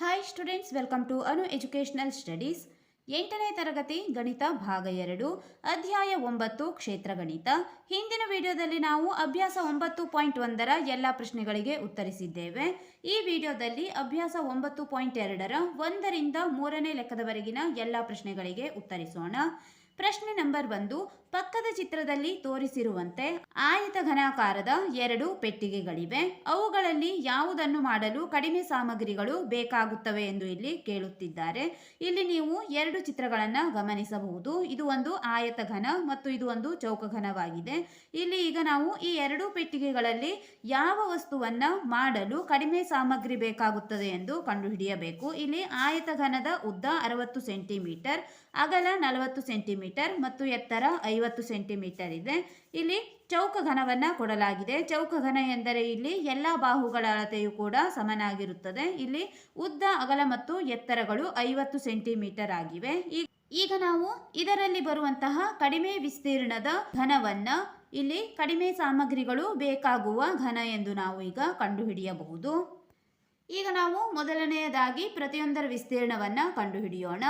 Hi students welcome to Anu educational studies ಎಂಟನೇ ತರಗತಿ, ಗಣಿತ ಭಾಗ ಎರಡು, ಅಧ್ಯಾಯ ಒಂಬತ್ತು, ಕ್ಷೇತ್ರ ಗಣಿತ. ಹಿಂದಿನ ವಿಡಿಯೋದಲ್ಲಿ ನಾವು ಅಭ್ಯಾಸ ಒಂಬತ್ತು ಪಾಯಿಂಟ್ ಒಂದರ ಎಲ್ಲ ಪ್ರಶ್ನೆಗಳಿಗೆ ಉತ್ತರಿಸಿದ್ದೇವೆ. ಈ ವಿಡಿಯೋದಲ್ಲಿ ಅಭ್ಯಾಸ ಒಂಬತ್ತು ಪಾಯಿಂಟ್ ಎರಡರ ಒಂದರಿಂದ ಮೂರನೇ ಲೆಕ್ಕದವರೆಗಿನ ಎಲ್ಲ ಪ್ರಶ್ನೆಗಳಿಗೆ ಉತ್ತರಿಸೋಣ. ಪ್ರಶ್ನೆ ನಂಬರ್ ಒಂದು ಪಕ್ಕದ ಚಿತ್ರದಲ್ಲಿ ತೋರಿಸಿರುವಂತೆ ಆಯತ ಘನಾಕಾರದ ಎರಡು ಪೆಟ್ಟಿಗೆಗಳಿವೆ. ಅವುಗಳಲ್ಲಿ ಯಾವುದನ್ನು ಮಾಡಲು ಕಡಿಮೆ ಸಾಮಗ್ರಿಗಳು ಬೇಕಾಗುತ್ತವೆ ಎಂದು ಇಲ್ಲಿ ಕೇಳುತ್ತಿದ್ದಾರೆ. ಇಲ್ಲಿ ನೀವು ಎರಡು ಚಿತ್ರಗಳನ್ನು ಗಮನಿಸಬಹುದು. ಇದು ಒಂದು ಆಯತ ಘನ ಮತ್ತು ಇದು ಒಂದು ಚೌಕ ಘನವಾಗಿದೆ. ಇಲ್ಲಿ ಈಗ ನಾವು ಈ ಎರಡು ಪೆಟ್ಟಿಗೆಗಳಲ್ಲಿ ಯಾವ ವಸ್ತುವನ್ನ ಮಾಡಲು ಕಡಿಮೆ ಸಾಮಗ್ರಿ ಬೇಕಾಗುತ್ತದೆ ಎಂದು ಕಂಡುಹಿಡಿಯಬೇಕು. ಇಲ್ಲಿ ಆಯತ ಘನದ ಉದ್ದ ಅರವತ್ತು ಸೆಂಟಿಮೀಟರ್, ಅಗಲ ನಲವತ್ತು ಸೆಂಟಿಮೀಟರ್ ಮತ್ತು ಎತ್ತರ ಐವತ್ತು ಸೆಂಟಿಮೀಟರ್ ಇದೆ. ಇಲ್ಲಿ ಚೌಕ ಘನವನ್ನು ಕೊಡಲಾಗಿದೆ. ಚೌಕ ಘನ ಎಂದರೆ ಇಲ್ಲಿ ಎಲ್ಲ ಬಾಹುಗಳ ಅಳತೆಯು ಕೂಡ ಸಮನಾಗಿರುತ್ತದೆ. ಇಲ್ಲಿ ಉದ್ದ, ಅಗಲ ಮತ್ತು ಎತ್ತರಗಳು ಐವತ್ತು ಸೆಂಟಿಮೀಟರ್ ಆಗಿವೆ. ಈಗ ನಾವು ಇದರಲ್ಲಿ ಬರುವಂತಹ ಕಡಿಮೆ ವಿಸ್ತೀರ್ಣದ ಘನವನ್ನ ಇಲ್ಲಿ ಕಡಿಮೆ ಸಾಮಗ್ರಿಗಳು ಬೇಕಾಗುವ ಘನ ಎಂದು ನಾವು ಈಗ ಕಂಡುಹಿಡಿಯಬಹುದು. ಈಗ ನಾವು ಮೊದಲನೆಯದಾಗಿ ಪ್ರತಿಯೊಂದರ ವಿಸ್ತೀರ್ಣವನ್ನು ಕಂಡುಹಿಡಿಯೋಣ.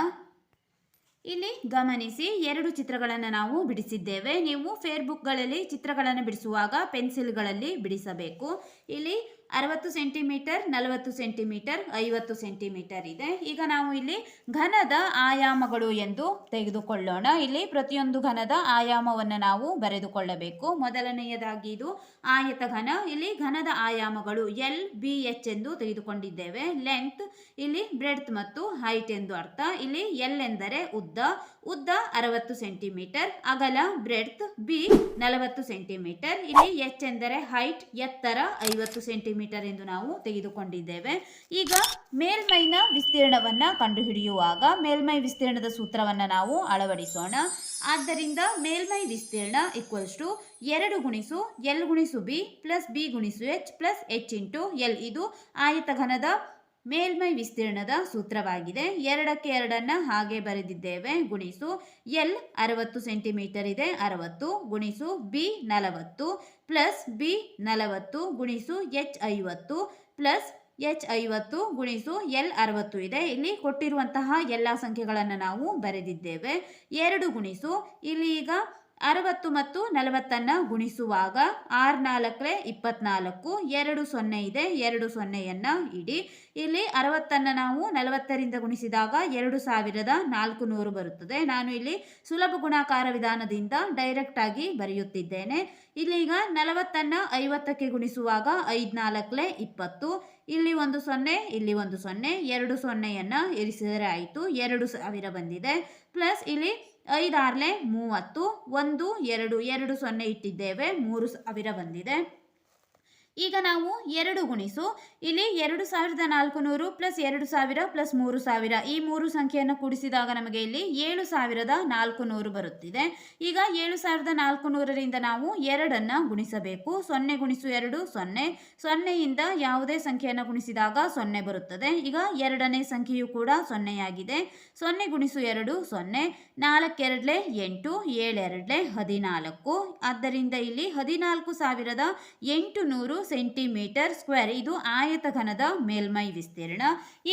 ಇಲ್ಲಿ ಗಮನಿಸಿ ಎರಡು ಚಿತ್ರಗಳನ್ನು ನಾವು ಬಿಡಿಸಿದ್ದೇವೆ. ನೀವು ಫೇರ್ಬುಕ್ಗಳಲ್ಲಿ ಚಿತ್ರಗಳನ್ನು ಬಿಡಿಸುವಾಗ ಪೆನ್ಸಿಲ್ಗಳಲ್ಲಿ ಬಿಡಿಸಬೇಕು. ಇಲ್ಲಿ ಅರವತ್ತು ಸೆಂಟಿಮೀಟರ್, ನಲವತ್ತು ಸೆಂಟಿಮೀಟರ್, ಐವತ್ತು ಸೆಂಟಿಮೀಟರ್ ಇದೆ. ಈಗ ನಾವು ಇಲ್ಲಿ ಘನದ ಆಯಾಮಗಳು ಎಂದು ತೆಗೆದುಕೊಳ್ಳೋಣ. ಇಲ್ಲಿ ಪ್ರತಿಯೊಂದು ಘನದ ಆಯಾಮವನ್ನು ನಾವು ಬರೆದುಕೊಳ್ಳಬೇಕು. ಮೊದಲನೆಯದಾಗಿ ಇದು ಆಯತ ಘನ. ಇಲ್ಲಿ ಘನದ ಆಯಾಮಗಳು ಎಲ್ ಬಿ ಎಚ್ ಎಂದು ತೆಗೆದುಕೊಂಡಿದ್ದೇವೆ. ಲೆಂತ್ ಇಲ್ಲಿ ಬ್ರೆಡ್ತ್ ಮತ್ತು ಹೈಟ್ ಎಂದು ಅರ್ಥ. ಇಲ್ಲಿ ಎಲ್ ಎಂದರೆ ಉದ್ದ ಉದ್ದ ಅರವತ್ತು ಸೆಂಟಿಮೀಟರ್, ಅಗಲ ಬ್ರೆಡ್ತ್ ಬಿ ನಲವತ್ತು ಸೆಂಟಿಮೀಟರ್. ಇಲ್ಲಿ ಎಚ್ ಎಂದರೆ ಹೈಟ್ ಎತ್ತರ ಐವತ್ತು ಸೆಂಟಿಮೀಟರ್ ಎಂದು ನಾವು ತೆಗೆದುಕೊಂಡಿದ್ದೇವೆ. ಈಗ ಮೇಲ್ಮೈನ ವಿಸ್ತೀರ್ಣವನ್ನ ಕಂಡುಹಿಡಿಯುವಾಗ ಮೇಲ್ಮೈ ವಿಸ್ತೀರ್ಣದ ಸೂತ್ರವನ್ನ ನಾವು ಅಳವಡಿಸೋಣ. ಆದ್ದರಿಂದ ಮೇಲ್ಮೈ ವಿಸ್ತೀರ್ಣ ಈಕ್ವಲ್ಸ್ ಟು ಎರಡು ಗುಣಿಸು ಎಲ್ ಗುಣಿಸು ಬಿ ಪ್ಲಸ್ ಬಿ ಗುಣಿಸು H plus H into L. ಇದು ಆಯತಘನದ ಮೇಲ್ಮೈ ವಿಸ್ತೀರ್ಣದ ಸೂತ್ರವಾಗಿದೆ. ಎರಡಕ್ಕೆ ಎರಡನ್ನು ಹಾಗೆ ಬರೆದಿದ್ದೇವೆ. ಗುಣಿಸು ಎಲ್ ಅರವತ್ತು ಸೆಂಟಿಮೀಟರ್ ಇದೆ, ಅರವತ್ತು. ಗುಣಿಸು ಬಿ ನಲವತ್ತು. ಪ್ಲಸ್ ಬಿ ನಲವತ್ತು, ಗುಣಿಸು ಎಚ್ ಐವತ್ತು. ಪ್ಲಸ್ ಎಚ್ ಐವತ್ತು, ಗುಣಿಸು ಎಲ್ ಅರವತ್ತು ಇದೆ. ಇಲ್ಲಿ ಕೊಟ್ಟಿರುವಂತಹ ಎಲ್ಲ ಸಂಖ್ಯೆಗಳನ್ನು ನಾವು ಬರೆದಿದ್ದೇವೆ. ಎರಡು ಗುಣಿಸು, ಇಲ್ಲಿ ಈಗ ಅರವತ್ತು ಮತ್ತು ನಲವತ್ತನ್ನು ಗುಣಿಸುವಾಗ ಆರು ನಾಲ್ಕಲೆ ಇಪ್ಪತ್ನಾಲ್ಕು, ಎರಡು ಸೊನ್ನೆ ಇದೆ, ಎರಡು ಸೊನ್ನೆಯನ್ನು ಇಡಿ. ಇಲ್ಲಿ ಅರವತ್ತನ್ನು ನಾವು ನಲವತ್ತರಿಂದ ಗುಣಿಸಿದಾಗ ಎರಡು ಸಾವಿರದ ನಾಲ್ಕು ನೂರು ಬರುತ್ತದೆ. ನಾನು ಇಲ್ಲಿ ಸುಲಭ ಗುಣಾಕಾರ ವಿಧಾನದಿಂದ ಡೈರೆಕ್ಟ್ ಆಗಿ ಬರೆಯುತ್ತಿದ್ದೇನೆ. ಇಲ್ಲೀಗ ನಲವತ್ತನ್ನು ಐವತ್ತಕ್ಕೆ ಗುಣಿಸುವಾಗ ಐದು ನಾಲ್ಕಲೆ ಇಪ್ಪತ್ತು, ಇಲ್ಲಿ ಒಂದು ಸೊನ್ನೆ, ಇಲ್ಲಿ ಒಂದು ಸೊನ್ನೆ, ಎರಡು ಸೊನ್ನೆಯನ್ನು ಇರಿಸಿದರೆ ಆಯಿತು. ಎರಡು ಸಾವಿರ ಬಂದಿದೆ. ಪ್ಲಸ್ ಇಲ್ಲಿ ಐದಾರ್ಲೆ ಮೂವತ್ತು ಒಂದು ಎರಡು ಎರಡು ಸೊನ್ನೆ ಇಟ್ಟಿದ್ದೇವೆ ಮೂರು ಸಾವಿರ ಬಂದಿದೆ. ಈಗ ನಾವು ಎರಡು ಗುಣಿಸು. ಇಲ್ಲಿ ಎರಡು ಸಾವಿರದ ನಾಲ್ಕು ನೂರು ಪ್ಲಸ್ ಎರಡು ಸಾವಿರ ಪ್ಲಸ್ ಮೂರು ಸಾವಿರ. ಈ ಮೂರು ಸಂಖ್ಯೆಯನ್ನು ಕೂಡಿಸಿದಾಗ ನಮಗೆ ಇಲ್ಲಿ ಏಳು ಸಾವಿರದ ನಾಲ್ಕು ನೂರು ಬರುತ್ತಿದೆ. ಈಗ ಏಳು ಸಾವಿರದ ನಾಲ್ಕು ನೂರರಿಂದ ನಾವು ಎರಡನ್ನು ಗುಣಿಸಬೇಕು. ಸೊನ್ನೆ ಗುಣಿಸು ಎರಡು, ಸೊನ್ನೆ. ಸೊನ್ನೆಯಿಂದ ಯಾವುದೇ ಸಂಖ್ಯೆಯನ್ನು ಗುಣಿಸಿದಾಗ ಸೊನ್ನೆ ಬರುತ್ತದೆ. ಈಗ ಎರಡನೇ ಸಂಖ್ಯೆಯು ಕೂಡ ಸೊನ್ನೆಯಾಗಿದೆ. ಸೊನ್ನೆ ಗುಣಿಸು ಎರಡು, ಸೊನ್ನೆ. ನಾಲ್ಕೆರಡ್ಲೆ ಎಂಟು, ಏಳೆರಡಲೆ ಹದಿನಾಲ್ಕು. ಆದ್ದರಿಂದ ಇಲ್ಲಿ ಹದಿನಾಲ್ಕು ಸಾವಿರದ ಎಂಟು ನೂರು ಸೆಂಟಿಮೀಟರ್ ಸ್ಕ್ವೇರ್. ಇದು ಆಯತ ಘನದ ಮೇಲ್ಮೈ ವಿಸ್ತೀರ್ಣ.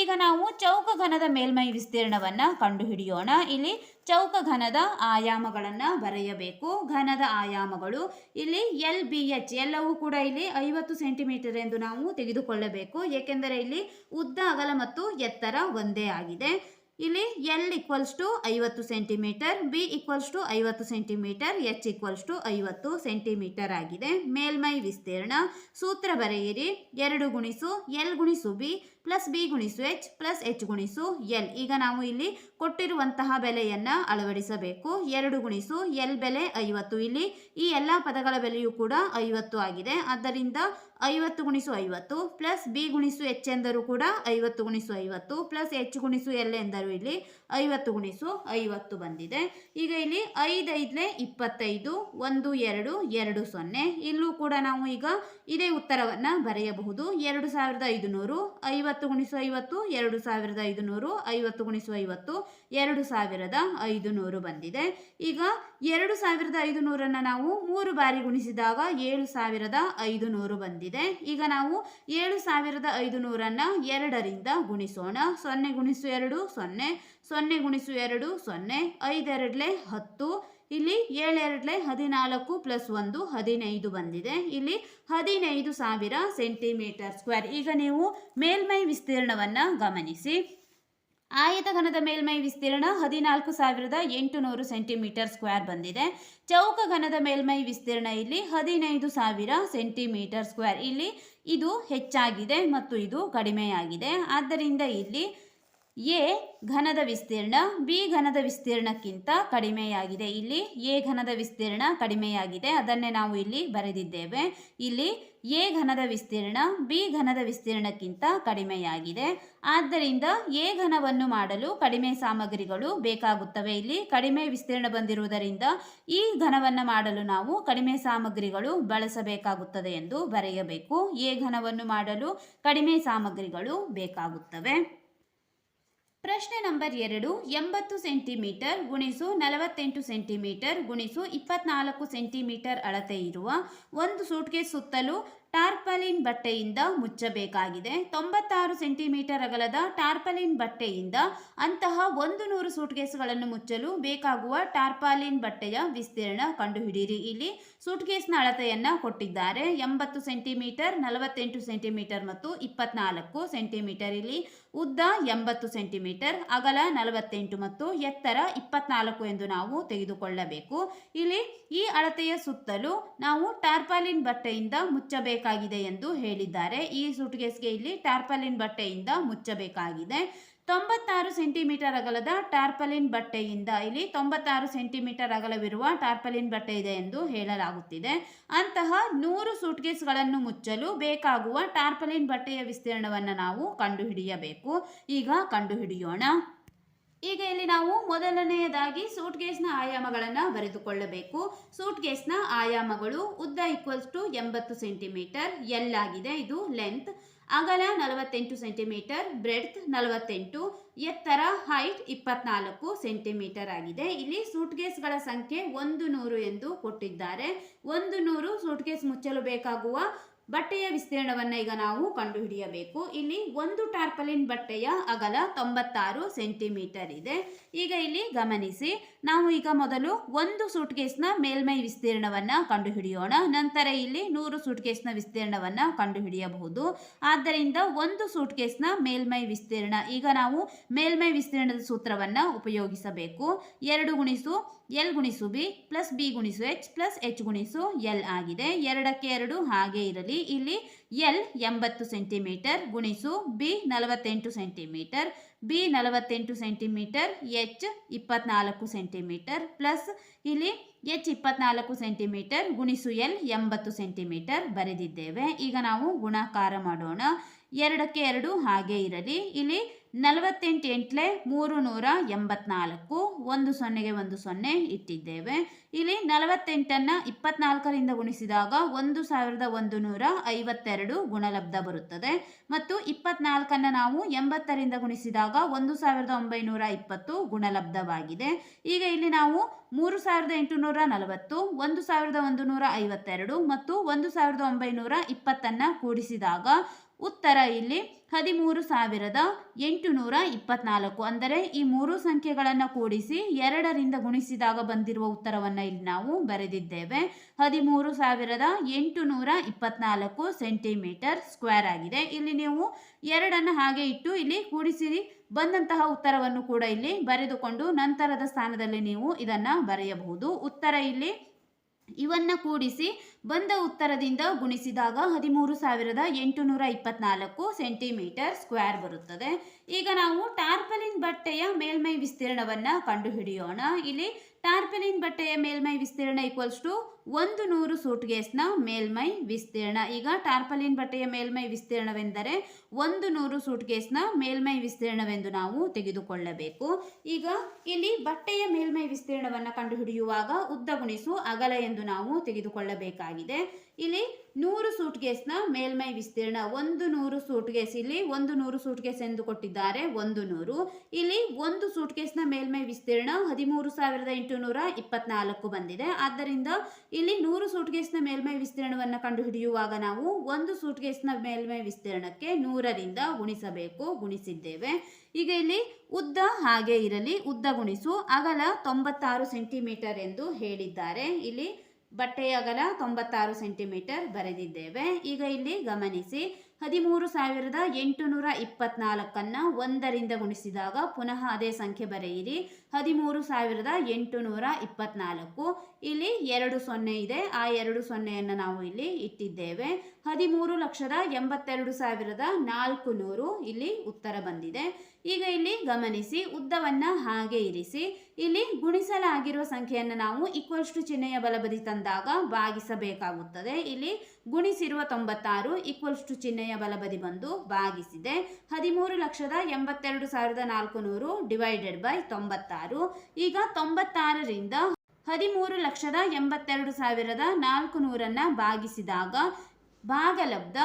ಈಗ ನಾವು ಚೌಕ ಘನದ ಮೇಲ್ಮೈ ವಿಸ್ತೀರ್ಣವನ್ನು ಕಂಡುಹಿಡಿಯೋಣ. ಇಲ್ಲಿ ಚೌಕ ಘನದ ಆಯಾಮಗಳನ್ನು ಬರೆಯಬೇಕು. ಘನದ ಆಯಾಮಗಳು ಇಲ್ಲಿ ಎಲ್ ಬಿ ಎಚ್, ಎಲ್ಲವೂ ಕೂಡ ಇಲ್ಲಿ ಐವತ್ತು ಸೆಂಟಿಮೀಟರ್ ಎಂದು ನಾವು ತೆಗೆದುಕೊಳ್ಳಬೇಕು. ಏಕೆಂದರೆ ಇಲ್ಲಿ ಉದ್ದ ಅಗಲ ಮತ್ತು ಎತ್ತರ ಒಂದೇ ಆಗಿದೆ. ಇಲ್ಲಿ ಎಲ್ ಈಕ್ವಲ್ಸ್ ಟು ಐವತ್ತು ಸೆಂಟಿಮೀಟರ್ ಬಿ ಈಕ್ವಲ್ಸ್ ಟು ಐವತ್ತು ಸೆಂಟಿಮೀಟರ್ ಎಚ್ ಈಕ್ವಲ್ಸ್ ಟು ಐವತ್ತು ಸೆಂಟಿಮೀಟರ್ ಆಗಿದೆ. ಮೇಲ್ಮೈ ವಿಸ್ತೀರ್ಣ, ಸೂತ್ರ ಬರೆಯಿರಿ. ಎರಡು ಗುಣಿಸು ಎಲ್ ಗುಣಿಸು ಬಿ ಪ್ಲಸ್ ಬಿ ಗುಣಿಸು ಎಚ್ ಪ್ಲಸ್ ಎಚ್ ಗುಣಿಸು ಎಲ್ ಈಗ ನಾವು ಇಲ್ಲಿ ಕೊಟ್ಟಿರುವಂತಹ ಬೆಲೆಯನ್ನು ಅಳವಡಿಸಬೇಕು. ಎರಡು ಗುಣಿಸು ಎಲ್ ಬೆಲೆ ಐವತ್ತು. ಇಲ್ಲಿ ಈ ಎಲ್ಲ ಪದಗಳ ಬೆಲೆಯೂ ಕೂಡ ಐವತ್ತು ಆಗಿದೆ. ಆದ್ದರಿಂದ ಐವತ್ತು ಗುಣಿಸು ಐವತ್ತು ಪ್ಲಸ್ ಬಿ ಗುಣಿಸು ಎಚ್ ಎಂದರೂ ಕೂಡ ಐವತ್ತು ಗುಣಿಸು ಐವತ್ತು ಪ್ಲಸ್ ಎಚ್ ಗುಣಿಸು ಎಲ್ ಎಂದರು ಇಲ್ಲಿ. ಐವತ್ತು ಗುಣಿಸು ಐವತ್ತು ಬಂದಿದೆ. ಈಗ ಇಲ್ಲಿ ಐದು ಐದಲೆ ಇಪ್ಪತ್ತೈದು, ಒಂದು, ಎರಡು ಎರಡು, ಸೊನ್ನೆ. ಇಲ್ಲೂ ಕೂಡ ನಾವು ಈಗ ಇದೇ ಉತ್ತರವನ್ನು ಬರೆಯಬಹುದು. ಎರಡು ಸಾವಿರದ ಐದುನೂರು, ಐವತ್ತು ಗುಣಿಸು ಐವತ್ತು, ಎರಡು ಸಾವಿರದ ಐದುನೂರು, ಐವತ್ತು ಗುಣಿಸು ಐವತ್ತು, ಎರಡು ಸಾವಿರದ ಐದುನೂರು ಬಂದಿದೆ. ಈಗ ಎರಡು ಸಾವಿರದ ಐದು ನೂರನ್ನು ನಾವು ಮೂರು ಬಾರಿ ಗುಣಿಸಿದಾಗ ಏಳು ಸಾವಿರದ ಐದು ನೂರು ಬಂದಿದೆ. ಈಗ ನಾವು ಏಳು ಸಾವಿರದ ಐದು ನೂರನ್ನು ಎರಡರಿಂದ ಗುಣಿಸೋಣ. ಸೊನ್ನೆ ಗುಣಿಸು ಎರಡು, ಸೊನ್ನೆ. ಸೊನ್ನೆ ಗುಣಿಸು ಎರಡು, ಸೊನ್ನೆ, ಐದೆರಡಲೆ ಹತ್ತು, ಇಲ್ಲಿ ಏಳೆರಡಲೆ ಹದಿನಾಲ್ಕು ಪ್ಲಸ್ ಒಂದು ಹದಿನೈದು ಬಂದಿದೆ. ಇಲ್ಲಿ ಹದಿನೈದು ಸಾವಿರ ಸೆಂಟಿಮೀಟರ್ ಸ್ಕ್ವೇರ್ ಈಗ ನೀವು ಮೇಲ್ಮೈ ವಿಸ್ತೀರ್ಣವನ್ನು ಗಮನಿಸಿ. ಆಯತಘನದ ಮೇಲ್ಮೈ ವಿಸ್ತೀರ್ಣ ಹದಿನಾಲ್ಕು ಸಾವಿರದ ಎಂಟುನೂರು ಸೆಂಟಿಮೀಟರ್ ಸ್ಕ್ವೇರ್ ಬಂದಿದೆ. ಚೌಕ ಘನದ ಮೇಲ್ಮೈ ವಿಸ್ತೀರ್ಣ ಇಲ್ಲಿ ಹದಿನೈದು ಸಾವಿರ ಸೆಂಟಿಮೀಟರ್ ಸ್ಕ್ವೇರ್ ಇಲ್ಲಿ ಇದು ಹೆಚ್ಚಾಗಿದೆ ಮತ್ತು ಇದು ಕಡಿಮೆಯಾಗಿದೆ. ಆದ್ದರಿಂದ ಇಲ್ಲಿ ಎ ಘನದ ವಿಸ್ತೀರ್ಣ, ಬಿ ಘನದ ವಿಸ್ತೀರ್ಣಕ್ಕಿಂತ ಕಡಿಮೆಯಾಗಿದೆ. ಇಲ್ಲಿ ಎ ಘನದ ವಿಸ್ತೀರ್ಣ ಕಡಿಮೆಯಾಗಿದೆ. ಅದನ್ನೇ ನಾವು ಇಲ್ಲಿ ಬರೆದಿದ್ದೇವೆ. ಇಲ್ಲಿ ಎ ಘನದ ವಿಸ್ತೀರ್ಣ, ಬಿ ಘನದ ವಿಸ್ತೀರ್ಣಕ್ಕಿಂತ ಕಡಿಮೆಯಾಗಿದೆ. ಆದ್ದರಿಂದ ಎ ಘನವನ್ನು ಮಾಡಲು ಕಡಿಮೆ ಸಾಮಗ್ರಿಗಳು ಬೇಕಾಗುತ್ತವೆ. ಇಲ್ಲಿ ಕಡಿಮೆ ವಿಸ್ತೀರ್ಣ ಬಂದಿರುವುದರಿಂದ ಈ ಘನವನ್ನು ಮಾಡಲು ನಾವು ಕಡಿಮೆ ಸಾಮಗ್ರಿಗಳು ಬಳಸಬೇಕಾಗುತ್ತದೆ ಎಂದು ಬರೆಯಬೇಕು. ಎ ಘನವನ್ನು ಮಾಡಲು ಕಡಿಮೆ ಸಾಮಗ್ರಿಗಳು ಬೇಕಾಗುತ್ತವೆ. ಪ್ರಶ್ನೆ ನಂಬರ್ ಎರಡು, ಎಂಬತ್ತು ಸೆಂಟಿಮೀಟರ್ ಗುಣಿಸು ನಲವತ್ತೆಂಟು ಸೆಂಟಿಮೀಟರ್ ಗುಣಿಸು ಇಪ್ಪತ್ನಾಲ್ಕು ಸೆಂಟಿಮೀಟರ್ ಅಳತೆ ಇರುವ ಒಂದು ಸೂಟ್ಕೇಸ್ ಸುತ್ತಲೂ ಟಾರ್ಪಲಿನ್ ಬಟ್ಟೆಯಿಂದ ಮುಚ್ಚಬೇಕಾಗಿದೆ. ತೊಂಬತ್ತಾರು ಸೆಂಟಿಮೀಟರ್ ಅಗಲದ ಟಾರ್ಪಲಿನ್ ಬಟ್ಟೆಯಿಂದ ಅಂತಹ ಒಂದು ನೂರು ಸೂಟ್ಕೇಸ್ಗಳನ್ನು ಮುಚ್ಚಲು ಬೇಕಾಗುವ ಟಾರ್ಪಾಲಿನ್ ಬಟ್ಟೆಯ ವಿಸ್ತೀರ್ಣ ಕಂಡುಹಿಡಿಯಿರಿ. ಇಲ್ಲಿ ಸೂಟ್ಕೇಸ್ನ ಅಳತೆಯನ್ನು ಕೊಟ್ಟಿದ್ದಾರೆ. ಎಂಬತ್ತು ಸೆಂಟಿಮೀಟರ್, ನಲವತ್ತೆಂಟು ಸೆಂಟಿಮೀಟರ್ ಮತ್ತು ಇಪ್ಪತ್ನಾಲ್ಕು ಸೆಂಟಿಮೀಟರ್. ಇಲ್ಲಿ ಉದ್ದ ಎಂಬತ್ತು ಸೆಂಟಿಮೀಟರ್, ಅಗಲ ನಲವತ್ತೆಂಟು ಮತ್ತು ಎತ್ತರ ಇಪ್ಪತ್ನಾಲ್ಕು ಎಂದು ನಾವು ತೆಗೆದುಕೊಳ್ಳಬೇಕು. ಇಲ್ಲಿ ಈ ಅಳತೆಯ ಸುತ್ತಲೂ ನಾವು ಟಾರ್ಪಾಲಿನ್ ಬಟ್ಟೆಯಿಂದ ಮುಚ್ಚಬೇಕಾಗಿದೆ ಎಂದು ಹೇಳಿದ್ದಾರೆ. ಈ ಸೂಟ್ಕೇಸ್ಗೆ ಇಲ್ಲಿ ಟಾರ್ಪಲಿನ್ ಬಟ್ಟೆಯಿಂದ ಮುಚ್ಚಬೇಕಾಗಿದೆ. ತೊಂಬತ್ತಾರು ಸೆಂಟಿಮೀಟರ್ ಅಗಲದ ಟಾರ್ಪಲಿನ್ ಬಟ್ಟೆಯಿಂದ ಇಲ್ಲಿ ತೊಂಬತ್ತಾರು ಸೆಂಟಿಮೀಟರ್ ಅಗಲವಿರುವ ಟಾರ್ಪಲಿನ್ ಬಟ್ಟೆ ಇದೆ ಎಂದು ಹೇಳಲಾಗುತ್ತಿದೆ. ಅಂತಹ ನೂರು ಸೂಟ್ಕೇಸ್ಗಳನ್ನು ಮುಚ್ಚಲು ಬೇಕಾಗುವ ಟಾರ್ಪಲಿನ್ ಬಟ್ಟೆಯ ವಿಸ್ತೀರ್ಣವನ್ನು ನಾವು ಕಂಡುಹಿಡಿಯಬೇಕು. ಈಗ ಕಂಡುಹಿಡಿಯೋಣ. ಈಗ ಇಲ್ಲಿ ನಾವು ಮೊದಲನೆಯದಾಗಿ ಸೂಟ್ಕೇಸ್ನ ಆಯಾಮಗಳನ್ನು ಬರೆದುಕೊಳ್ಳಬೇಕು. ಸೂಟ್ಕೇಸ್ನ ಆಯಾಮಗಳು ಉದ್ದ ಈಕ್ವಲ್ಸ್ ಟು ಎಂಬತ್ತು ಸೆಂಟಿಮೀಟರ್ ಎಲ್ ಆಗಿದೆ, ಇದು ಲೆಂತ್ ಅಗಲ ನಲವತ್ತೆಂಟು ಸೆಂಟಿಮೀಟರ್ ಬ್ರೆಡ್ತ್ ನಲವತ್ತೆಂಟು, ಎತ್ತರ ಹೈಟ್ ಇಪ್ಪತ್ನಾಲ್ಕು ಸೆಂಟಿಮೀಟರ್ ಆಗಿದೆ. ಇಲ್ಲಿ ಸೂಟ್ಕೇಸ್ಗಳ ಸಂಖ್ಯೆ ಒಂದು ನೂರು ಎಂದು ಕೊಟ್ಟಿದ್ದಾರೆ. ಒಂದು ನೂರು ಸೂಟ್ಕೇಸ್ ಮುಚ್ಚಲು ಬೇಕಾಗುವ ಬಟ್ಟೆಯ ವಿಸ್ತೀರ್ಣವನ್ನು ಈಗ ನಾವು ಕಂಡುಹಿಡಿಯಬೇಕು. ಇಲ್ಲಿ ಒಂದು ಟಾರ್ಪಲಿನ್ ಬಟ್ಟೆಯ ಅಗಲ ತೊಂಬತ್ತಾರು ಸೆಂಟಿಮೀಟರ್ ಇದೆ. ಈಗ ಇಲ್ಲಿ ಗಮನಿಸಿ, ನಾವು ಈಗ ಮೊದಲು ಒಂದು ಸೂಟ್ಕೇಸ್ನ ಮೇಲ್ಮೈ ವಿಸ್ತೀರ್ಣವನ್ನು ಕಂಡುಹಿಡಿಯೋಣ. ನಂತರ ಇಲ್ಲಿ ನೂರು ಸೂಟ್ಕೇಸ್ನ ವಿಸ್ತೀರ್ಣವನ್ನು ಕಂಡುಹಿಡಿಯಬಹುದು. ಆದ್ದರಿಂದ ಒಂದು ಸೂಟ್ಕೇಸ್ನ ಮೇಲ್ಮೈ ವಿಸ್ತೀರ್ಣ, ಈಗ ನಾವು ಮೇಲ್ಮೈ ವಿಸ್ತೀರ್ಣದ ಸೂತ್ರವನ್ನು ಉಪಯೋಗಿಸಬೇಕು. ಎರಡು ಗುಣಿಸು ಎಲ್ ಗುಣಿಸು ಬಿ ಪ್ಲಸ್ ಬಿ ಗುಣಿಸು ಎಚ್ ಪ್ಲಸ್ ಎಚ್ ಗುಣಿಸು ಎಲ್ ಆಗಿದೆ. ಎರಡಕ್ಕೆ ಎರಡು ಹಾಗೆ ಇರಲಿ. ಇಲ್ಲಿ ಎಲ್ ಎಂಬತ್ತು ಸೆಂಟಿಮೀಟರ್, ಗುಣಿಸು ಬಿ ನಲವತ್ತೆಂಟು ಸೆಂಟಿಮೀಟರ್, ಬಿ ನಲವತ್ತೆಂಟು ಸೆಂಟಿಮೀಟರ್, ಎಚ್ ಇಪ್ಪತ್ನಾಲ್ಕು ಸೆಂಟಿಮೀಟರ್, ಪ್ಲಸ್ ಇಲ್ಲಿ ಎಚ್ ಇಪ್ಪತ್ನಾಲ್ಕು ಸೆಂಟಿಮೀಟರ್, ಗುಣಿಸು ಎಲ್ ಎಂಬತ್ತು ಸೆಂಟಿಮೀಟರ್ ಬರೆದಿದ್ದೇವೆ. ಈಗ ನಾವು ಗುಣಾಕಾರ ಮಾಡೋಣ. ಎರಡಕ್ಕೆ ಎರಡು ಹಾಗೆ ಇರಲಿ. ಇಲ್ಲಿ ನಲವತ್ತೆಂಟು ಎಂಟ್ಲೆ ಮೂರು ನೂರ ಎಂಬತ್ನಾಲ್ಕು, ಒಂದು ಸೊನ್ನೆಗೆ ಒಂದು ಸೊನ್ನೆ ಇಟ್ಟಿದ್ದೇವೆ. ಇಲ್ಲಿ ನಲವತ್ತೆಂಟನ್ನು ಇಪ್ಪತ್ನಾಲ್ಕರಿಂದ ಗುಣಿಸಿದಾಗ ಒಂದು ಸಾವಿರದ ಒಂದು ನೂರ ಐವತ್ತೆರಡು ಗುಣಲಬ್ಧ ಬರುತ್ತದೆ. ಮತ್ತು ಇಪ್ಪತ್ನಾಲ್ಕನ್ನು ನಾವು ಎಂಬತ್ತರಿಂದ ಗುಣಿಸಿದಾಗ ಒಂದು ಸಾವಿರದ ಒಂಬೈನೂರ ಇಪ್ಪತ್ತು ಗುಣಲಬ್ಧವಾಗಿದೆ. ಈಗ ಇಲ್ಲಿ ನಾವು ಮೂರು ಸಾವಿರದ ಎಂಟುನೂರ ನಲವತ್ತು, ಒಂದು ಸಾವಿರದ ಒಂದು ನೂರ ಐವತ್ತೆರಡು ಮತ್ತು ಒಂದು ಸಾವಿರದ ಒಂಬೈನೂರ ಇಪ್ಪತ್ತನ್ನು ಕೂಡಿಸಿದಾಗ ಉತ್ತರ ಇಲ್ಲಿ ಹದಿಮೂರು ಸಾವಿರದ ಎಂಟುನೂರ ಇಪ್ಪತ್ನಾಲ್ಕು. ಅಂದರೆ ಈ ಮೂರು ಸಂಖ್ಯೆಗಳನ್ನು ಕೂಡಿಸಿ ಎರಡರಿಂದ ಗುಣಿಸಿದಾಗ ಬಂದಿರುವ ಉತ್ತರವನ್ನು ಇಲ್ಲಿ ನಾವು ಬರೆದಿದ್ದೇವೆ. ಹದಿಮೂರು ಸಾವಿರದ ಎಂಟುನೂರ ಇಪ್ಪತ್ನಾಲ್ಕು ಸೆಂಟಿಮೀಟರ್ ಸ್ಕ್ವೇರ್ ಆಗಿದೆ. ಇಲ್ಲಿ ನೀವು ಎರಡನ್ನು ಹಾಗೆ ಇಟ್ಟು ಇಲ್ಲಿ ಕೂಡಿಸಿ ಬಂದಂತಹ ಉತ್ತರವನ್ನು ಕೂಡ ಇಲ್ಲಿ ಬರೆದುಕೊಂಡು ನಂತರದ ಸ್ಥಾನದಲ್ಲಿ ನೀವು ಇದನ್ನು ಬರೆಯಬಹುದು. ಉತ್ತರ ಇಲ್ಲಿ ಇವನ್ನ ಕೂಡಿಸಿ ಬಂದ ಉತ್ತರದಿಂದ ಗುಣಿಸಿದಾಗ ಹದಿಮೂರು ಸಾವಿರದ ಎಂಟುನೂರ ಇಪ್ಪತ್ನಾಲ್ಕು ಸೆಂಟಿಮೀಟರ್ ಸ್ಕ್ವೇರ್ ಬರುತ್ತದೆ. ಈಗ ನಾವು ಟಾರ್ಪಲಿನ್ ಬಟ್ಟೆಯ ಮೇಲ್ಮೈ ವಿಸ್ತೀರ್ಣವನ್ನು ಕಂಡುಹಿಡಿಯೋಣ. ಇಲ್ಲಿ ಟಾರ್ಪಲಿನ್ ಬಟ್ಟೆಯ ಮೇಲ್ಮೈ ವಿಸ್ತೀರ್ಣ ಈಕ್ವಲ್ಸ್ ಟು ಒಂದು ನೂರು ಸೂಟ್ಗೇಸ್ನ ಮೇಲ್ಮೈ ವಿಸ್ತೀರ್ಣ. ಈಗ ಟಾರ್ಪಲಿನ್ ಬಟ್ಟೆಯ ಮೇಲ್ಮೈ ವಿಸ್ತೀರ್ಣವೆಂದರೆ ಒಂದು ನೂರು ಸೂಟ್ಕೇಸ್ನ ಮೇಲ್ಮೈ ವಿಸ್ತೀರ್ಣವೆಂದು ನಾವು ತೆಗೆದುಕೊಳ್ಳಬೇಕು. ಈಗ ಇಲ್ಲಿ ಬಟ್ಟೆಯ ಮೇಲ್ಮೈ ವಿಸ್ತೀರ್ಣವನ್ನು ಕಂಡುಹಿಡಿಯುವಾಗ ಉದ್ದ ಗುಣಿಸು ಅಗಲ ಎಂದು ನಾವು ತೆಗೆದುಕೊಳ್ಳಬೇಕಾಗಿದೆ. ಇಲ್ಲಿ ನೂರು ಸೂಟ್ಕೇಸ್ನ ಮೇಲ್ಮೈ ವಿಸ್ತೀರ್ಣ ಒಂದು ನೂರು ಸೂಟ್ಕೇಸ್ ಇಲ್ಲಿ ಒಂದು ನೂರು ಸೂಟ್ಕೇಸ್ ಎಂದು ಕೊಟ್ಟಿದ್ದಾರೆ, ಒಂದು ನೂರು. ಇಲ್ಲಿ ಒಂದು ಸೂಟ್ಕೇಸ್ನ ಮೇಲ್ಮೈ ವಿಸ್ತೀರ್ಣ ಹದಿಮೂರು ಸಾವಿರದ ಎಂಟುನೂರ ಇಪ್ಪತ್ನಾಲ್ಕು ಬಂದಿದೆ. ಆದ್ದರಿಂದ ಇಲ್ಲಿ ನೂರು ಸೂಟ್ಕೇಸ್ನ ಮೇಲ್ಮೈ ವಿಸ್ತೀರ್ಣವನ್ನು ಕಂಡುಹಿಡಿಯುವಾಗ ನಾವು ಒಂದು ಸೂಟ್ಕೇಸ್ನ ಮೇಲ್ಮೈ ವಿಸ್ತೀರ್ಣಕ್ಕೆ ನೂರರಿಂದ ಗುಣಿಸಬೇಕು, ಗುಣಿಸಿದ್ದೇವೆ. ಈಗ ಇಲ್ಲಿ ಉದ್ದ ಹಾಗೆ ಇರಲಿ, ಉದ್ದ ಗುಣಿಸು. ಅಗಲ ತೊಂಬತ್ತಾರು ಸೆಂಟಿಮೀಟರ್ ಎಂದು ಹೇಳಿದ್ದಾರೆ. ಇಲ್ಲಿ ಬಟ್ಟೆಯ ಅಗಲ ತೊಂಬತ್ತಾರು ಸೆಂಟಿಮೀಟರ್ ಬರೆದಿದ್ದೇವೆ. ಈಗ ಇಲ್ಲಿ ಗಮನಿಸಿ, ಹದಿಮೂರು ಸಾವಿರದ ಎಂಟುನೂರ ಇಪ್ಪತ್ನಾಲ್ಕನ್ನು ಒಂದರಿಂದ ಗುಣಿಸಿದಾಗ ಪುನಃ ಅದೇ ಸಂಖ್ಯೆ ಬರೆಯಿರಿ. ಹದಿಮೂರು ಸಾವಿರದ ಎಂಟುನೂರ ಇಪ್ಪತ್ನಾಲ್ಕು. ಇಲ್ಲಿ ಎರಡು ಸೊನ್ನೆ ಇದೆ. ಆ ಎರಡು ಸೊನ್ನೆಯನ್ನು ನಾವು ಇಲ್ಲಿ ಇಟ್ಟಿದ್ದೇವೆ. ಹದಿಮೂರು ಲಕ್ಷದ ಎಂಬತ್ತೆರಡು ಸಾವಿರದ ನಾಲ್ಕು ನೂರು ಇಲ್ಲಿ ಉತ್ತರ ಬಂದಿದೆ. ಈಗ ಇಲ್ಲಿ ಗಮನಿಸಿ, ಉದ್ದವನ್ನು ಹಾಗೆ ಇರಿಸಿ. ಇಲ್ಲಿ ಗುಣಿಸಲಾಗಿರುವ ಸಂಖ್ಯೆಯನ್ನು ನಾವು ಈಕ್ವಲ್ಸ್ ಟು ಚಿಹ್ನೆಯ ಬಲಬದಿ ತಂದಾಗ ಭಾಗಿಸಬೇಕಾಗುತ್ತದೆ. ಇಲ್ಲಿ ಗುಣಿಸಿರುವ ತೊಂಬತ್ತಾರು ಈಕ್ವಲ್ಸ್ ಟು ಚಿಹ್ನೆಯ ಬಲಬದಿ ಬಂದು ಭಾಗಿಸಿದೆ. ಹದಿಮೂರು ಲಕ್ಷದ ಎಂಬತ್ತೆರಡು ಸಾವಿರದ ನಾಲ್ಕು ನೂರು ಡಿವೈಡೆಡ್ ಬೈ ತೊಂಬತ್ತಾರು. ಈಗ ತೊಂಬತ್ತಾರರಿಂದ ಹದಿಮೂರು ಲಕ್ಷದ ಎಂಬತ್ತೆರಡು ಸಾವಿರದ ನಾಲ್ಕು ನೂರನ್ನು ಭಾಗಿಸಿದಾಗ ಭಾಗಲಬ್ಧ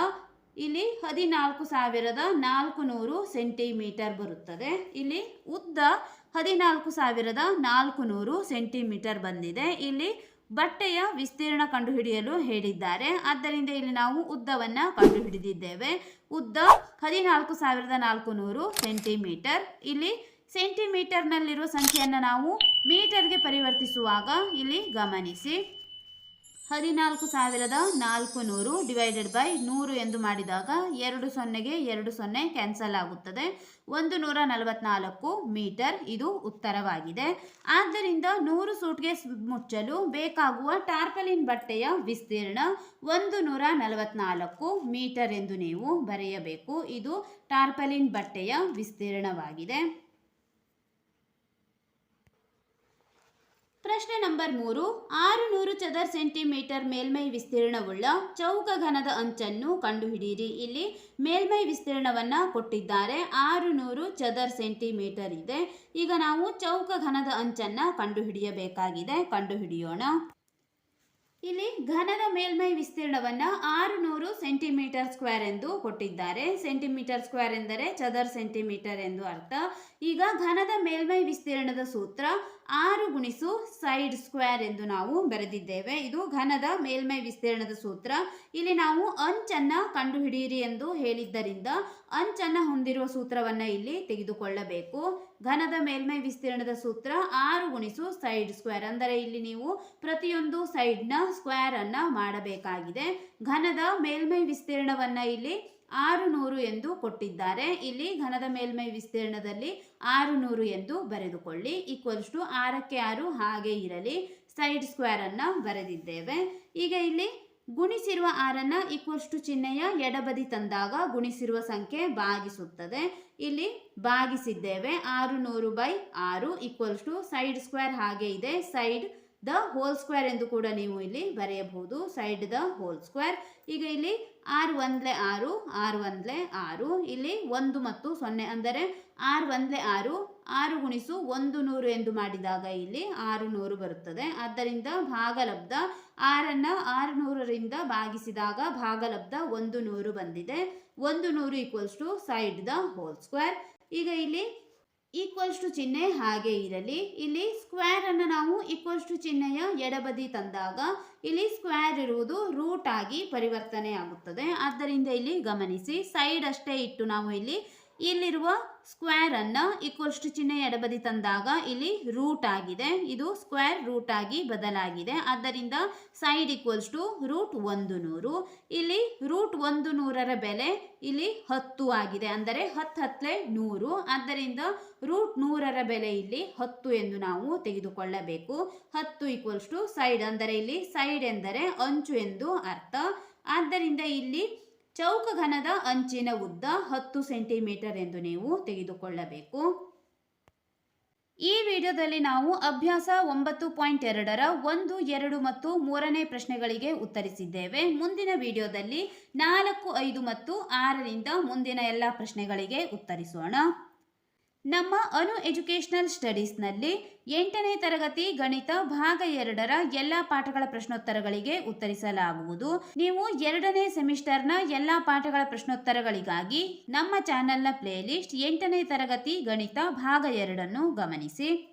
ಇಲ್ಲಿ ಹದಿನಾಲ್ಕು ಸಾವಿರದ ನಾಲ್ಕು ನೂರು ಸೆಂಟಿಮೀಟರ್ ಬರುತ್ತದೆ. ಇಲ್ಲಿ ಉದ್ದ ಹದಿನಾಲ್ಕು ಸಾವಿರದ ನಾಲ್ಕು ನೂರು ಸೆಂಟಿಮೀಟರ್ ಬಂದಿದೆ. ಇಲ್ಲಿ ಬಟ್ಟೆಯ ವಿಸ್ತೀರ್ಣ ಕಂಡುಹಿಡಿಯಲು ಹೇಳಿದ್ದಾರೆ. ಆದ್ದರಿಂದ ಇಲ್ಲಿ ನಾವು ಉದ್ದವನ್ನು ಕಂಡುಹಿಡಿದಿದ್ದೇವೆ. ಉದ್ದ ಹದಿನಾಲ್ಕು ಸಾವಿರದ ನಾಲ್ಕು ನೂರು ಸೆಂಟಿಮೀಟರ್. ಇಲ್ಲಿ ಸೆಂಟಿಮೀಟರ್ನಲ್ಲಿರುವ ಸಂಖ್ಯೆಯನ್ನು ನಾವು ಮೀಟರ್ಗೆ ಪರಿವರ್ತಿಸುವಾಗ ಇಲ್ಲಿ ಗಮನಿಸಿ. ಹದಿನಾಲ್ಕು ಸಾವಿರದ ನಾಲ್ಕು ನೂರು ಡಿವೈಡೆಡ್ ಬೈ ನೂರು ಎಂದು ಮಾಡಿದಾಗ ಎರಡು ಸೊನ್ನೆಗೆ ಎರಡು ಸೊನ್ನೆ ಕ್ಯಾನ್ಸಲ್ ಆಗುತ್ತದೆ. ಒಂದು ನೂರ ನಲವತ್ನಾಲ್ಕು ಮೀಟರ್ ಇದು ಉತ್ತರವಾಗಿದೆ. ಆದ್ದರಿಂದ ನೂರು ಸೂಟ್ಗೆ ಮುಚ್ಚಲು ಬೇಕಾಗುವ ಟಾರ್ಪಲಿನ್ ಬಟ್ಟೆಯ ವಿಸ್ತೀರ್ಣ ಒಂದು ನೂರ ನಲವತ್ನಾಲ್ಕು ಮೀಟರ್ ಎಂದು ನೀವು ಬರೆಯಬೇಕು. ಇದು ಟಾರ್ಪಲಿನ್ ಬಟ್ಟೆಯ ವಿಸ್ತೀರ್ಣವಾಗಿದೆ. ಪ್ರಶ್ನೆ ನಂಬರ್ ಮೂರು ಆರು ನೂರು ಚದರ್ ಸೆಂಟಿಮೀಟರ್ ಮೇಲ್ಮೈ ವಿಸ್ತೀರ್ಣವುಳ್ಳ ಚೌಕ ಘನದ ಅಂಚನ್ನು ಕಂಡುಹಿಡಿಯಿರಿ. ಇಲ್ಲಿ ಮೇಲ್ಮೈ ವಿಸ್ತೀರ್ಣವನ್ನು ಕೊಟ್ಟಿದ್ದಾರೆ. ಆರು ನೂರು ಚದರ್ ಸೆಂಟಿಮೀಟರ್ ಇದೆ. ಈಗ ನಾವು ಚೌಕ ಘನದ ಅಂಚನ್ನು ಕಂಡುಹಿಡಿಯಬೇಕಾಗಿದೆ. ಕಂಡುಹಿಡಿಯೋಣ. ಇಲ್ಲಿ ಘನದ ಮೇಲ್ಮೈ ವಿಸ್ತೀರ್ಣವನ್ನು ಆರು ನೂರು ಸೆಂಟಿಮೀಟರ್ ಸ್ಕ್ವೇರ್ ಎಂದು ಕೊಟ್ಟಿದ್ದಾರೆ. ಸೆಂಟಿಮೀಟರ್ ಸ್ಕ್ವೇರ್ ಎಂದರೆ ಚದರ್ ಸೆಂಟಿಮೀಟರ್ ಎಂದು ಅರ್ಥ. ಈಗ ಘನದ ಮೇಲ್ಮೈ ವಿಸ್ತೀರ್ಣದ ಸೂತ್ರ ಆರು ಗುಣಿಸು ಸೈಡ್ ಸ್ಕ್ವೇರ್ ಎಂದು ನಾವು ಬರೆದಿದ್ದೇವೆ. ಇದು ಘನದ ಮೇಲ್ಮೈ ವಿಸ್ತೀರ್ಣದ ಸೂತ್ರ. ಇಲ್ಲಿ ನಾವು ಅಂಚನ್ನು ಕಂಡುಹಿಡಿಯಿರಿ ಎಂದು ಹೇಳಿದ್ದರಿಂದ ಅಂಚನ್ನು ಹೊಂದಿರುವ ಸೂತ್ರವನ್ನು ಇಲ್ಲಿ ತೆಗೆದುಕೊಳ್ಳಬೇಕು. ಘನದ ಮೇಲ್ಮೈ ವಿಸ್ತೀರ್ಣದ ಸೂತ್ರ ಆರು ಗುಣಿಸು ಸೈಡ್ ಸ್ಕ್ವೇರ್ ಅಂದರೆ ಇಲ್ಲಿ ನೀವು ಪ್ರತಿಯೊಂದು ಸೈಡ್ನ ಸ್ಕ್ವೇರ್ ಅನ್ನ ಮಾಡಬೇಕಾಗಿದೆ. ಘನದ ಮೇಲ್ಮೈ ವಿಸ್ತೀರ್ಣವನ್ನ ಇಲ್ಲಿ ಆರು ನೂರು ಎಂದು ಕೊಟ್ಟಿದ್ದಾರೆ. ಇಲ್ಲಿ ಘನದ ಮೇಲ್ಮೈ ವಿಸ್ತೀರ್ಣದಲ್ಲಿ ಆರು ನೂರು ಎಂದು ಬರೆದುಕೊಳ್ಳಿ. ಈಕ್ವಲ್ಸ್ ಟು ಆರಕ್ಕೆ ಆರು ಹಾಗೆ ಇರಲಿ. ಸೈಡ್ ಸ್ಕ್ವೇರ್ ಅನ್ನ ಬರೆದಿದ್ದೇವೆ. ಈಗ ಇಲ್ಲಿ ಗುಣಿಸಿರುವ ಆರನ್ನ ಈಕ್ವಲ್ಸ್ ಟು ಚಿಹ್ನೆಯ ಎಡಬದಿ ತಂದಾಗ ಗುಣಿಸಿರುವ ಸಂಖ್ಯೆ ಭಾಗಿಸುತ್ತದೆ. ಇಲ್ಲಿ ಭಾಗಿಸಿದ್ದೇವೆ. ಆರು ನೂರು ಬೈ ಆರು ಈಕ್ವಲ್ಸ್ ಟು ಸೈಡ್ ಸ್ಕ್ವೇರ್ ಹಾಗೆ ಇದೆ. ಸೈಡ್ ದ ಹೋಲ್ ಸ್ಕ್ವೇರ್ ಎಂದು ಕೂಡ ನೀವು ಇಲ್ಲಿ ಬರೆಯಬಹುದು. ಸೈಡ್ ದ ಹೋಲ್ ಸ್ಕ್ವೇರ್ ಈಗ ಇಲ್ಲಿ ಆರು ಒಂದ್ಲೆ ಆರು ಆರು ಒಂದ್ಲೆ ಆರು. ಇಲ್ಲಿ ಒಂದು ಮತ್ತು ಸೊನ್ನೆ ಅಂದರೆ ಆರು ಒಂದ್ಲೆ ಆರು ಆರು ಗುಣಿಸು ಒಂದು ನೂರು ಎಂದು ಮಾಡಿದಾಗ ಇಲ್ಲಿ ಆರು ನೂರು ಬರುತ್ತದೆ. ಆದ್ದರಿಂದ ಭಾಗಲಬ್ಧ ಆರನ್ನು ಆರು ನೂರರಿಂದ ಭಾಗಿಸಿದಾಗ ಭಾಗಲಬ್ಧ ಒಂದು ನೂರು ಬಂದಿದೆ. ಒಂದು ನೂರು equals to side the whole square ಈಗ ಇಲ್ಲಿ ಈಕ್ವಲ್ಸ್ ಟು ಚಿಹ್ನೆ ಹಾಗೆ ಇರಲಿ. ಇಲ್ಲಿ ಸ್ಕ್ವೇರ್ ಅನ್ನು ನಾವು ಈಕ್ವಲ್ಸ್ ಟು ಚಿಹ್ನೆಯ ಎಡಬದಿ ತಂದಾಗ ಇಲ್ಲಿ ಸ್ಕ್ವೇರ್ ಇರುವುದು ರೂಟ್ ಆಗಿ ಪರಿವರ್ತನೆ ಆಗುತ್ತದೆ. ಆದ್ದರಿಂದ ಇಲ್ಲಿ ಗಮನಿಸಿ ಸೈಡ್ ಅಷ್ಟೇ ಇಟ್ಟು ನಾವು ಇಲ್ಲಿ ಇಲ್ಲಿರುವ ಸ್ಕ್ವೇರ್ ಅನ್ನ ಈಕ್ವಲ್ಸ್ ಟು ಚಿಹ್ನೆ ಎಡಬದಿ ತಂದಾಗ ಇಲ್ಲಿ ರೂಟ್ ಆಗಿದೆ. ಇದು ಸ್ಕ್ವೇರ್ ರೂಟ್ ಆಗಿ ಬದಲಾಗಿದೆ. ಆದ್ದರಿಂದ ಸೈಡ್ ಈಕ್ವಲ್ಸ್ ಟು ರೂಟ್ ಒಂದು ನೂರು ಇಲ್ಲಿ ರೂಟ್ ಒಂದು ನೂರರ ಬೆಲೆ ಇಲ್ಲಿ ಹತ್ತು ಆಗಿದೆ. ಅಂದರೆ ಹತ್ತು ಹತ್ತಲೆ ನೂರು. ಆದ್ದರಿಂದ ರೂಟ್ ನೂರರ ಬೆಲೆ ಇಲ್ಲಿ ಹತ್ತು ಎಂದು ನಾವು ತೆಗೆದುಕೊಳ್ಳಬೇಕು. ಹತ್ತು ಈಕ್ವಲ್ಸ್ ಟು ಸೈಡ್ ಅಂದರೆ ಇಲ್ಲಿ ಸೈಡ್ ಎಂದರೆ ಅಂಚು ಎಂದು ಅರ್ಥ. ಆದ್ದರಿಂದ ಇಲ್ಲಿ ಚೌಕ ಘನದ ಅಂಚಿನ ಉದ್ದ ಹತ್ತು ಸೆಂಟಿಮೀಟರ್ ಎಂದು ನೀವು ತೆಗೆದುಕೊಳ್ಳಬೇಕು. ಈ ವಿಡಿಯೋದಲ್ಲಿ ನಾವು ಅಭ್ಯಾಸ ಒಂಬತ್ತು ಪಾಯಿಂಟ್ ಎರಡರ ಒಂದು, ಎರಡು ಮತ್ತು ಮೂರನೇ ಪ್ರಶ್ನೆಗಳಿಗೆ ಉತ್ತರಿಸಿದ್ದೇವೆ. ಮುಂದಿನ ವಿಡಿಯೋದಲ್ಲಿ ನಾಲ್ಕು, ಐದು ಮತ್ತು ಆರರಿಂದ ಮುಂದಿನ ಎಲ್ಲ ಪ್ರಶ್ನೆಗಳಿಗೆ ಉತ್ತರಿಸೋಣ. ನಮ್ಮ ಅನು ಎಜುಕೇಷನಲ್ ಸ್ಟಡೀಸ್ನಲ್ಲಿ ಎಂಟನೇ ತರಗತಿ ಗಣಿತ ಭಾಗ ಎರಡರ ಎಲ್ಲ ಪಾಠಗಳ ಪ್ರಶ್ನೋತ್ತರಗಳಿಗೆ ಉತ್ತರಿಸಲಾಗುವುದು. ನೀವು ಎರಡನೇ ಸೆಮಿಸ್ಟರ್ನ ಎಲ್ಲ ಪಾಠಗಳ ಪ್ರಶ್ನೋತ್ತರಗಳಿಗಾಗಿ ನಮ್ಮ ಚಾನೆಲ್ನ ಪ್ಲೇಲಿಸ್ಟ್ ಎಂಟನೇ ತರಗತಿ ಗಣಿತ ಭಾಗ ಎರಡನ್ನು ಗಮನಿಸಿ.